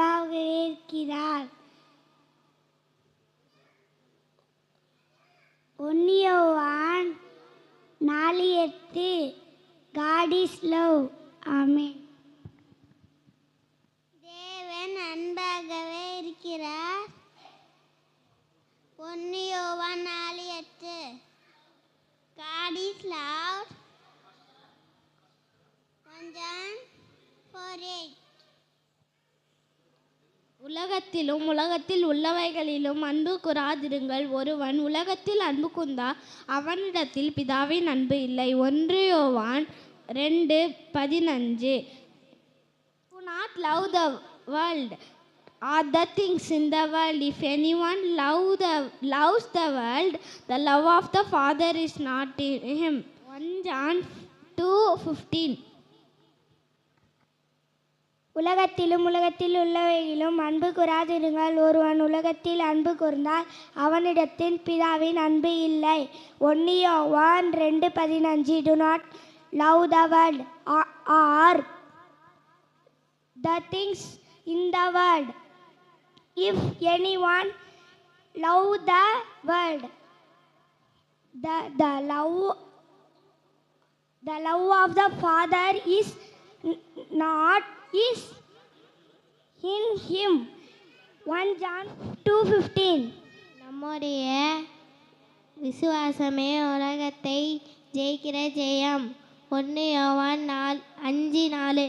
இருக்கிறார் ஒன்னியோவான் நாலு எட்டு காட் இஸ் லவ் தேவன் அன்பாகவே இருக்கிறார் ஒன்று யோவான் நாலு எட்டு காட் இஸ் லவ் கொஞ்சம் ஃபோர் எயிட் உலகத்திலும் உலகத்தில் உள்ளவைகளிலும் அன்பு கூறாதிருங்கள் ஒருவன் உலகத்தில் அன்பு கூர்ந்தா அவனிடத்தில் பிதாவின் அன்பு இல்லை ஒன்று யோவான் ரெண்டு பதினஞ்சு do not love the world or the things in the world if any one love the loves the world the love of the father is not in him one John two fifteen உலகத்திலும் உலகத்தில் உள்ளவையிலும் அன்பு கூறாதிருங்கள். ஒருவன் உலகத்தில் அன்பு கூர்ந்தால் அவனிடத்தில் பிதாவின் அன்பு இல்லை. ஒன்னியோ ஒன் ரெண்டு பதினஞ்சு. Do not love the world or the things in the world if any one love the world the the love the love of the father is not is in him. 1 john 2:15 நம்முடைய விசுவாசமே உலகத்தை ஜெயிக்கிற ஜெயம். ஒன்று யோவான் நால் அஞ்சு நாலு.